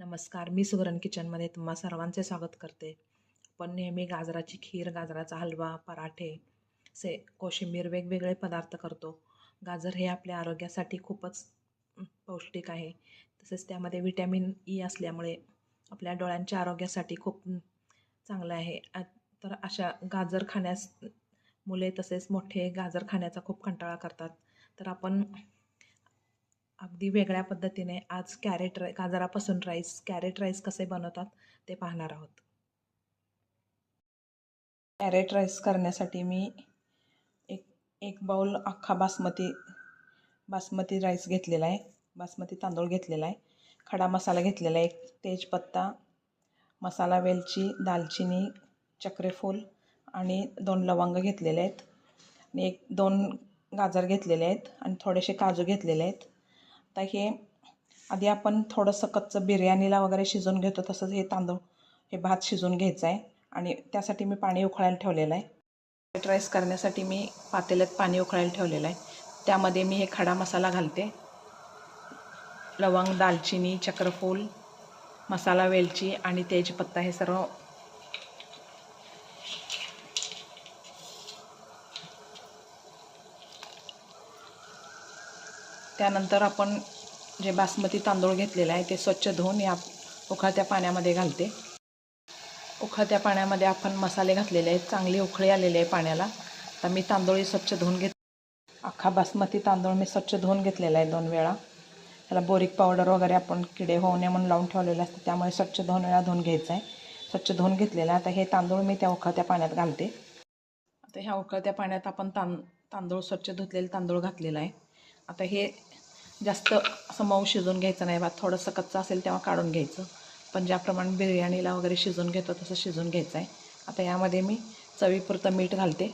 नमस्कार मी सुगरण किचनमध्ये तुम्हा सर्वांचे स्वागत करते. पण नेहमी गाजराची खीर गाजराचा हलवा पराठे से कोशिंबीर वेगवेगळे पदार्थ करतो. गाजर हे आपल्या आरोग्यासाठी खूपच पौष्टिक आहे. तसेच त्यामध्ये व्हिटॅमिन ई असल्यामुळे आपल्या डोळ्यांच्या आरोग्यासाठी खूप चांगलं आहे. तर अशा गाजर खाण्यास मुले तसेच मोठे गाजर खाण्याचा खूप कंटाळा करतात. तर आपण अगदी वेगळ्या पद्धतीने आज कॅरेट राय गाजरापासून राईस कॅरेट राईस कसे बनवतात ते पाहणार आहोत. कॅरेट राईस करण्यासाठी मी एक एक बाउल अख्खा बासमती बासमती राईस घेतलेला आहे. बासमती तांदूळ घेतलेला आहे. खडा मसाला घेतलेला आहे. एक तेजपत्ता मसाला वेलची दालचिनी चक्रेफूल आणि दोन लवंग घेतलेले आहेत. आणि एक दोन गाजर घेतलेले आहेत आणि थोडेसे काजू घेतलेले आहेत. आता हे आधी आपण थोडंसं कच्चं बिर्याणीला वगैरे शिजवून घेतो तसंच हे तांदूळ हे भात शिजवून घ्यायचं आहे. आणि त्यासाठी मी पाणी उकळायला ठेवलेलं आहे. फ्राईड राईस करण्यासाठी मी पातेल्यात पाणी उकळायला ठेवलेलं आहे. त्यामध्ये मी हे खडा मसाला घालते. लवंग दालचिनी चक्रफूल मसाला वेलची आणि तेजपत्ता हे सर्व त्यानंतर आपण जे बासमती तांदूळ घेतलेलं आहे ते स्वच्छ धुवून या उखळत्या पाण्यामध्ये घालते. उखळत्या पाण्यामध्ये आपण मसाले घातलेले आहेत चांगली उकळी आलेली आहे पाण्याला. तर मी तांदूळही स्वच्छ धुवून घेत अख्खा बासमती तांदूळ मी स्वच्छ धुवून घेतलेला आहे दोन वेळा. त्याला बोरिक पावडर वगैरे आपण किडे होऊ नये म्हणून लावून ठेवलेले असतं त्यामुळे स्वच्छ दोन वेळा धुवून घ्यायचं आहे. स्वच्छ धुवून घेतलेलं आहे. आता हे तांदूळ मी त्या उखळत्या पाण्यात घालते. आता ह्या उखळत्या पाण्यात आपण तां तांदूळ स्वच्छ धुतलेले तांदूळ घातलेला आहे. आता हे जास्त असं मऊ शिजवून घ्यायचं नाही भात थोडंसं कच्चं असेल तेव्हा काढून घ्यायचं. पण ज्याप्रमाणे बिर्याणीला वगैरे शिजवून घेतो तसं शिजवून घ्यायचं आहे आता यामध्ये मी चवीपुरतं मीठ घालते.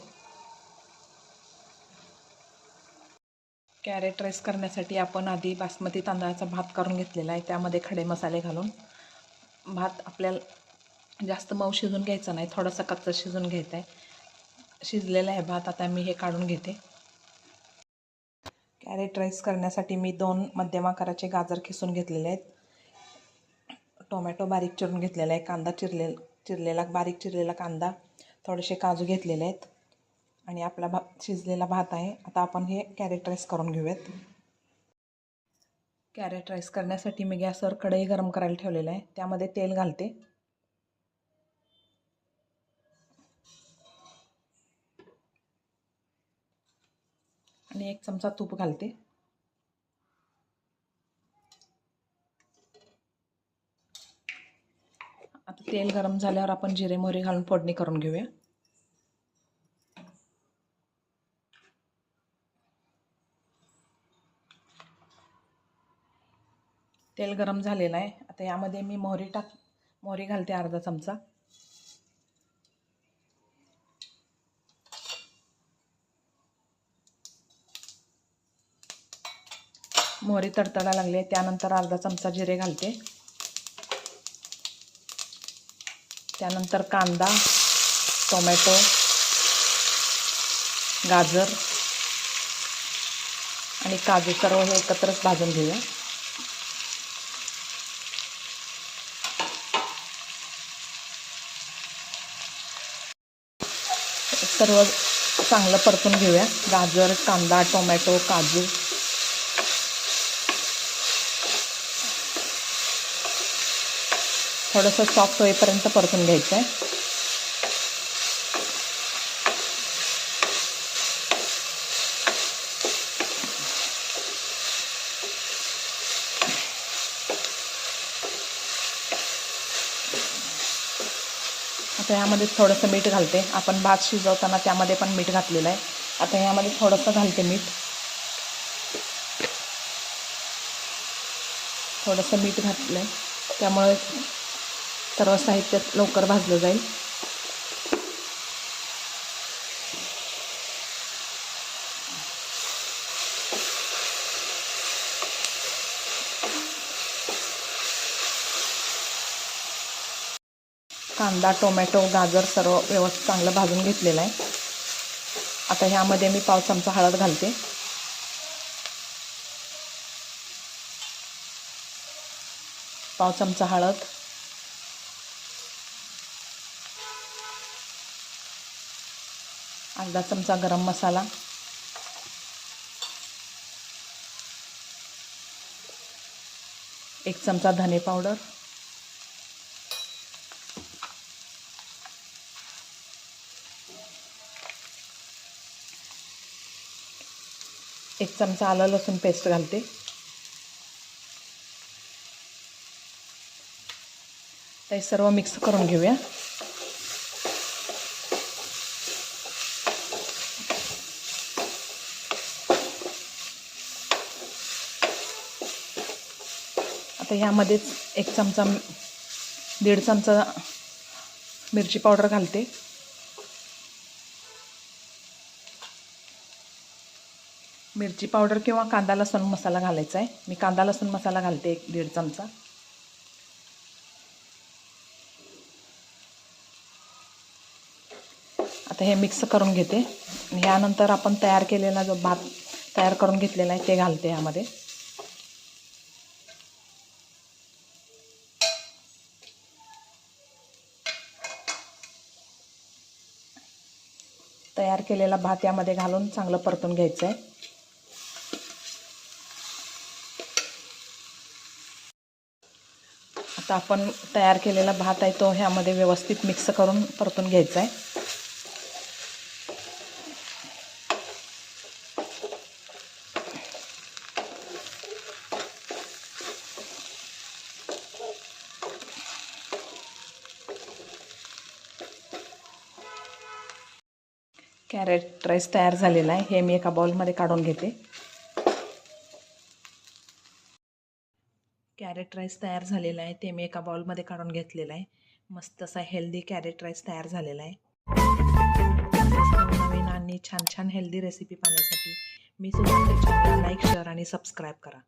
कॅरेट राईस करण्यासाठी आपण आधी बासमती तांदळाचा भात करून घेतलेला आहे त्यामध्ये खडे मसाले घालून. भात आपल्याला जास्त मऊ शिजून घ्यायचा नाही थोडासा कच्चा शिजून घ्यायचा आहे शिजलेला आहे भात आता मी हे काढून घेते. कॅरेट राईस करण्यासाठी मी दोन मध्यम आकाराचे गाजर खिसून घेतलेले आहेत. टोमॅटो बारीक चिरून घेतलेला आहे कांदा चिरले चिरलेला बारीक चिरलेला कांदा थोडेसे काजू घेतलेले आहेत. आणि आपला भा शिजलेला भात आहे. आता आपण हे कॅरेट राईस करून घेऊयात. कॅरेट राईस करण्यासाठी मी गॅसवर कढई गरम करायला ठेवलेलं आहे. त्यामध्ये तेल घालते. आणि एक चमचा तूप घालते. आता तेल गरम झाल्यावर आपण जिरे मोहरी घालून फोडणी करून घेऊया. तेल गरम झालेलं आहे. आता यामध्ये मी मोहरी टाक मोहरी घालते अर्धा चमचा. मोहरी तडतडा लागले त्यानंतर अर्धा चमचा जिरे घालते. त्यानंतर कांदा टोमॅटो गाजर आणि काजू सर्व हे एकत्रच भाजून घेऊया. सर्व चांगलं परतून घेऊया. गाजर कांदा टोमॅटो काजू थोडंसं सॉफ्ट होईपर्यंत परतून घ्यायचं आहे आता ह्यामध्ये थोडंसं मीठ घालते. आपण भात शिजवताना त्यामध्ये पण मीठ घातलेलं आहे. आता ह्यामध्ये थोडंसं घालते मीठ. थोडंसं मीठ घातलं आहे त्यामुळे सर्व साहित्य लवकर भाजलं जाईल. कांदा टोमॅटो गाजर सर्व व्यवस्थित चांगलं भाजून घेतलेलं आहे. आता ह्यामध्ये मी पाव चमचा हळद घालते. पाव चमचा हळद. अर्धा चमचा गरम मसाला. एक चमचा धने पावडर. एक चमचा आलं लसूण पेस्ट घालते. ते सर्व मिक्स करून घेऊया. आता ह्यामध्येच एक चमचा दीड चमचा मिरची पावडर घालते. मिरची पावडर किंवा कांदा लसूण मसाला घालायचा आहे. मी कांदा लसूण मसाला घालते एक दीड चमचा. आता हे मिक्स करून घेते. ह्यानंतर आपण तयार केलेला जो भात तयार करून घेतलेला आहे ते घालते ह्यामध्ये तयार केलेला भात यामध्ये घालून चांगलं परतून घ्यायचं आहे आता आपण तयार केलेला भात आहे तो ह्यामध्ये व्यवस्थित मिक्स करून परतून घ्यायचा आहे कॅरेट राईस तयार झालेला आहे. हे मी एका बाउलमध्ये काढून घेते. कॅरेट राईस तयार झालेला आहे. ते मी एका बाउलमध्ये काढून घेतलेला आहे. मस्त असा हेल्दी कॅरेट राईस तयार झालेला आहे. नवीन आणि छान छान हेल्दी रेसिपी पाहण्यासाठी मी सुद्धा लाईक शेअर आणि सबस्क्राईब करा.